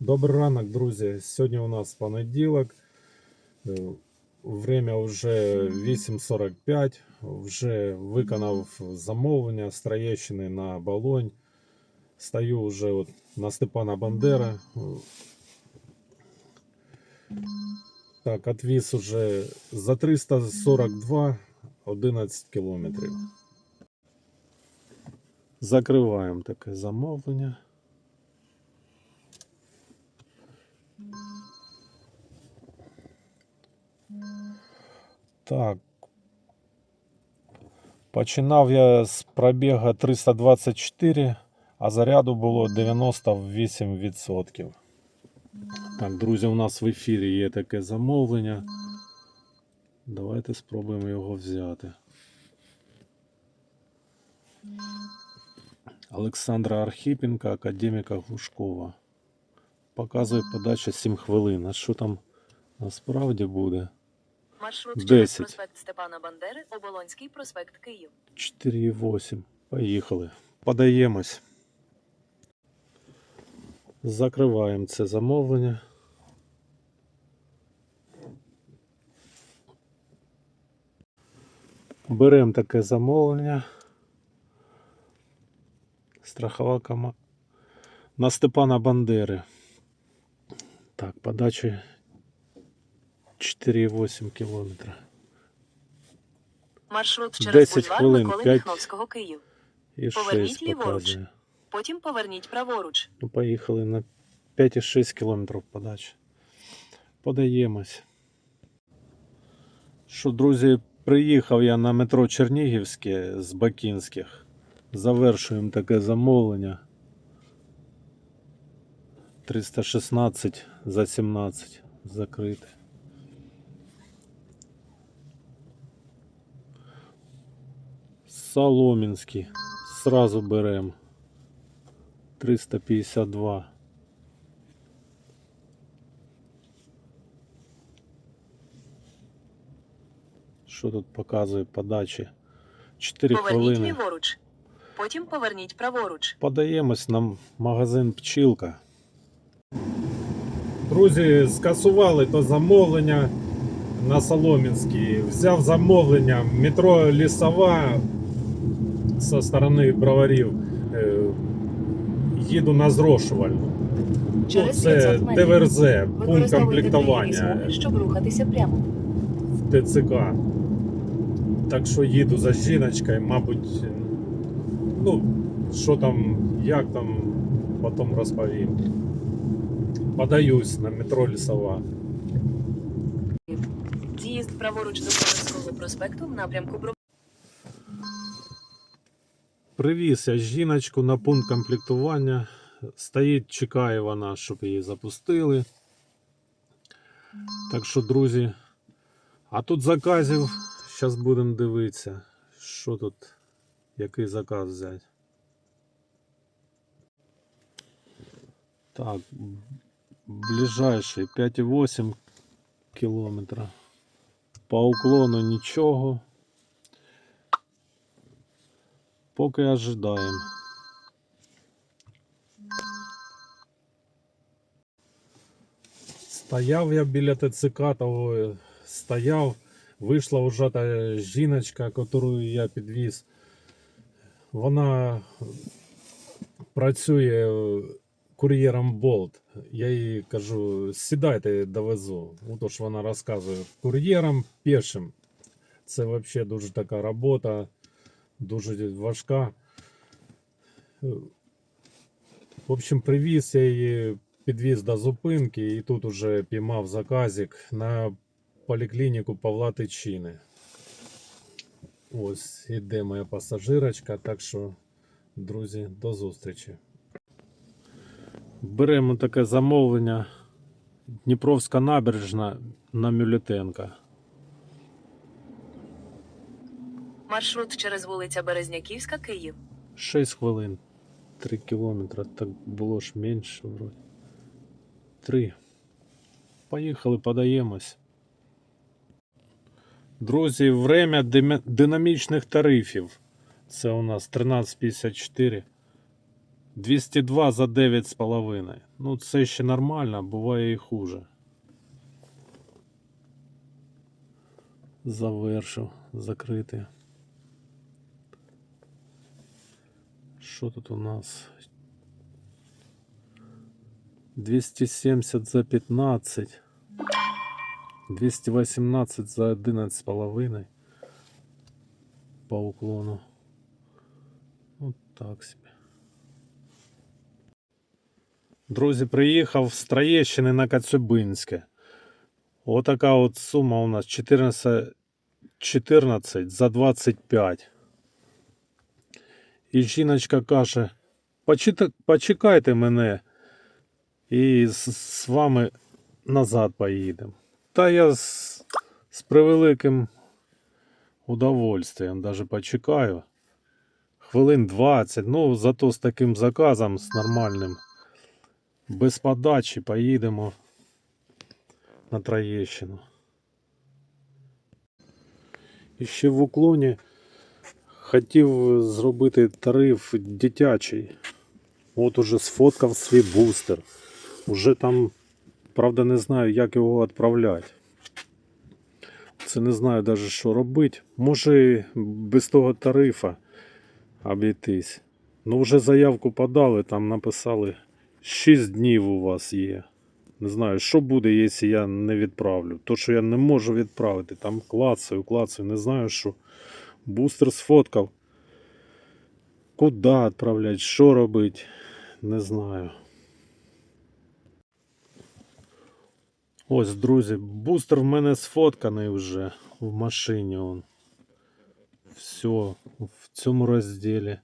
Добрий ранок, друзі. Сьогодні у нас понеділок. Е, Время вже 8.45. Вже виконав замовлення з Троєщини на Болонь. Стою вже от на Степана Бандера. Так, отвіз уже за 342 11 кілометрів. Закриваємо таке замовлення. Так. Починав я з пробіга 324, а заряду було 98%. Так, друзі, у нас в ефірі є таке замовлення. Давайте спробуємо його взяти. Олександра Архипенка, академіка Глушкова. Показує подача 7 хвилин. А що там насправді буде? Маршрут через проспект Степана Бандери, Оболонський проспект Київ. 4,8. Поїхали. Подаємось. Закриваємо це замовлення. Беремо таке замовлення. Страхова кома. На Степана Бандери. Так, подача 4,8 кілометра. Маршрут через 10 бульвар хвилин, Миколи п'ять. Міхновського Київ. І Поверніть 6 ліворуч. показує. Потім поверніть праворуч. Ну, поїхали на 5,6 кілометрів подачі. Подаємось. Що, друзі, приїхав я на метро Чернігівське з Бакінських. Завершуємо таке замовлення. 316 за 17 закрите. Соломінський. Сразу беремо. 352. Що тут показує подачі? 4 Поверніть хвилини. ліворуч. Потім поверніть праворуч. Подаємось на магазин Пчілка. Друзі, скасували то замовлення на Соломінській. Взяв замовлення метро Лісова зі сторони броварів. Е, Їду на зрошувальну. Ну, Через це 500 метрів ТВРЗ, пункт комплектування щоб рухатися прямо. в ТЦК. Так що їду за жіночкою, мабуть, ну, що там, як там, потім розповім. Подаюсь на метро Лісова. З'їзд праворуч до Броварського проспекту в напрямку. Привіз я жіночку на пункт комплектування. Стоїть, чекає вона, щоб її запустили. Так що, друзі, а тут заказів. Зараз будемо дивитися, що тут, який заказ взяти. Так, ближайший 5,8 кілометра. По уклону нічого. Поки ожидаємо. Стояв я біля ТЦК, того стояв, вийшла вже та жіночка, яку я підвіз. Вона працює кур'єром Болт. Я їй кажу, сідайте, довезу. Отож вона розказує. Кур'єром пішим. Це взагалі дуже така робота, Дуже важка. В общем, привіз я її, підвіз до зупинки і тут уже піймав заказик на поліклініку Павла Тичини. Ось іде моя пасажирочка, так що, друзі, до зустрічі. Беремо таке замовлення. Дніпровська набережна на Мюлітенка. Маршрут через вулиця Березняківська, Київ. 6 хвилин. 3 кілометри. Так було ж менше вроді. 3. Поїхали, подаємось. Друзі, время динамічних тарифів. Це у нас 13.54. 202 за 9,5. Ну, це ще нормально, буває і хуже. Завершив, закрити. Що тут у нас? 270 за 15. 218 за 11,5 по уклону. Вот так собі. Друзі, приїхав з Троєщини на Коцюбинське. Отака от сума у нас 14, 14 за 25. І жіночка каже, почекайте мене і з, вами назад поїдемо. Та я з, з превеликим удовольствием даже почекаю. Хвилин 20. Ну, зато з таким заказом, з нормальним. Без подачі поїдемо на Троєщину. І ще в уклоні хотів зробити тариф дитячий. От уже сфоткав свій бустер. Уже там, правда, не знаю, як його відправляти. Це не знаю навіть, що робити. Може без того тарифа обійтись. Ну, вже заявку подали, там написали 6 днів у вас є. Не знаю, що буде, якщо я не відправлю. То, що я не можу відправити, там клацаю, клацаю, не знаю, що. Бустер сфоткав. Куди відправляти, що робити, не знаю. Ось, друзі, бустер в мене сфотканий вже в машині. Он. Все, в цьому розділі.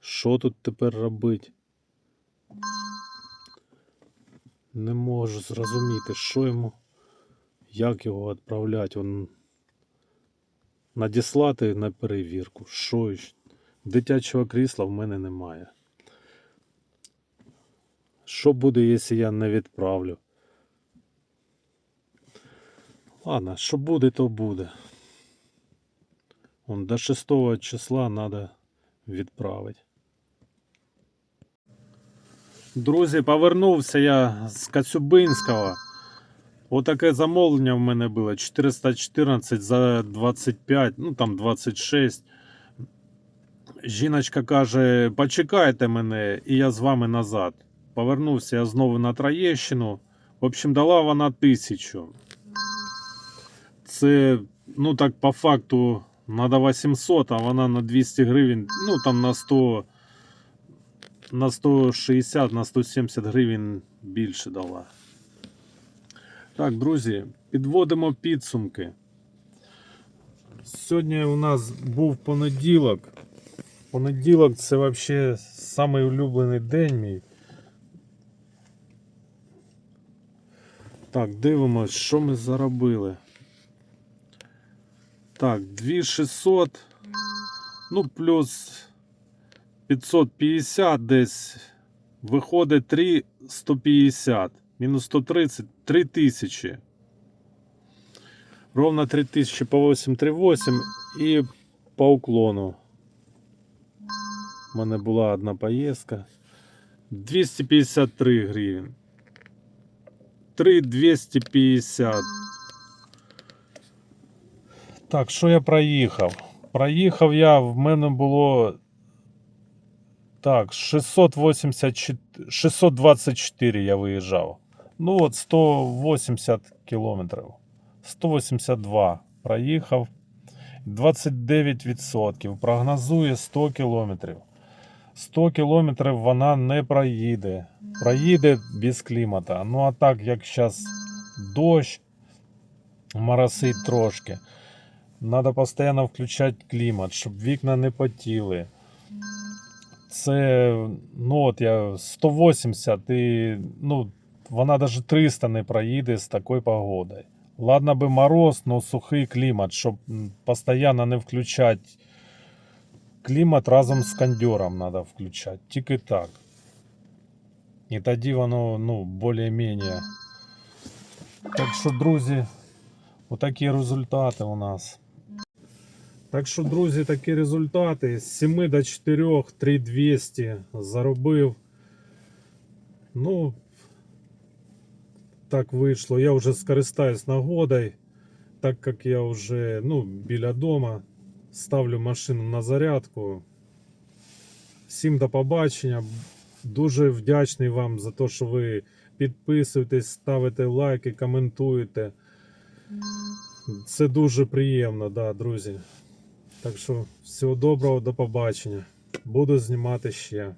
Що тут тепер робити? Не можу зрозуміти, що йому, як його відправляти. Он... Надіслати на перевірку. Що? Дитячого крісла в мене немає. Що буде, якщо я не відправлю? Ладно, що буде, то буде. Он до 6 числа треба відправити. Друзі, повернувся я з Кацюбинського. Отаке замовлення в мене було 414 за 25, ну там 26. Жіночка каже: почекайте мене, і я з вами назад. Повернувся я знову на Троєщину. В общем, дала вона тисячу. Це, ну так, по факту, надо 800, а вона на 200 гривень, ну там на 100, на 160, на 170 гривень більше дала. Так, друзі, підводимо підсумки. Сьогодні у нас був понеділок. Понеділок це взагалі самий улюблений день мій. Так, дивимось, що ми заробили. Так, 2600. Ну, плюс 550 десь. Виходить 3150. Мінус 130, 3000. Ровно 3000 по 838 і по уклону. У мене була одна поїздка. 253 гривень. 3250. Так, що я проїхав? Проїхав я, в мене було. Так, 684, 624 я виїжджав. Ну от 180 кілометрів. 182 проїхав. 29%. Прогнозує 100 кілометрів. 100 кілометрів вона не проїде. Проїде без клімата. Ну а так, як зараз дощ, моросить трошки. Надо постійно включати клімат, щоб вікна не потіли. Це, ну от я 180 і ну, вона навіть 300 не проїде з такою погодою. Ладно би мороз, но сухий клімат, щоб постійно не включати клімат разом з кондьором треба включати. Тільки так. І тоді воно ну, більш-менш. Так що, друзі, отакі результати у нас. Так що, друзі, такі результати. З 7 до 4, 3200 заробив. Ну, так вийшло. Я вже скористаюсь нагодою, так як я вже ну, біля дома ставлю машину на зарядку. Всім до побачення. Дуже вдячний вам за те, що ви підписуєтесь, ставите лайки, коментуєте. Це дуже приємно, да, друзі. Так що всього доброго, до побачення. Буду знімати ще.